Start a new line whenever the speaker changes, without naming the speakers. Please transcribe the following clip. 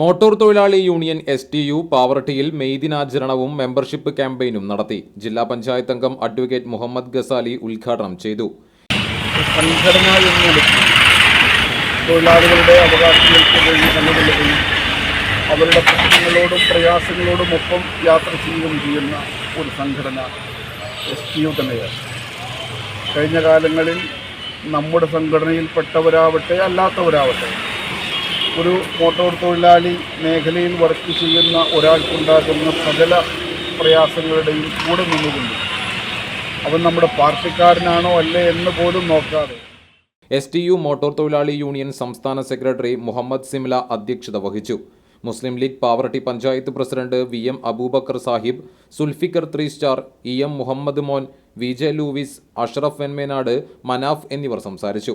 Motor തൊഴിലാളി union S T U പാവർട്ടിയിൽ May ദിനാചരണവും മെമ്പർഷിപ്പ് ക്യാമ്പയിനും നടത്തി. ജില്ലാ പഞ്ചായത്ത് അംഗം അഡ്വക്കേറ്റ് മുഹമ്മദ് ഗസാലി ഉദ്ഘാടനം ചെയ്തു.
തൊഴിലാളികളുടെ അവകാശങ്ങൾക്ക് വേണ്ടി അവരുടെ പ്രശ്നങ്ങളോടും പ്രയാസങ്ങളോടും ഒപ്പം യാത്ര ചെയ്യുകയും ചെയ്യുന്ന ഒരു സംഘടന എസ് ടി യു തന്നെയാണ്. കഴിഞ്ഞ കാലങ്ങളിൽ നമ്മുടെ സംഘടനയിൽപ്പെട്ടവരാവട്ടെ അല്ലാത്തവരാവട്ടെ ഒരു മോട്ടോർ തൊഴിലാളി മേഖലയിൽ വർക്ക് ചെയ്യുന്ന ഒരാൾക്കുണ്ടാകുന്ന സകല പ്രയാസങ്ങളുടെയും കൂടെ നിന്നുകൊണ്ട്. അവൻ നമ്മുടെ പാർട്ടിക്കാരനാണോ അല്ലേ എന്ന് പോലും നോക്കാതെ.
എസ് ടി യു മോട്ടോർ തൊഴിലാളി യൂണിയൻ സംസ്ഥാന സെക്രട്ടറി മുഹമ്മദ് സിംല അധ്യക്ഷത വഹിച്ചു. Muslim League Pavaratty panchayat president V M Abubakar Sahib Sulfikar three star E M Muhammad Mon V J Louis Ashraf Venmanad Manaf എന്നിവർ സംസാരിച്ചു.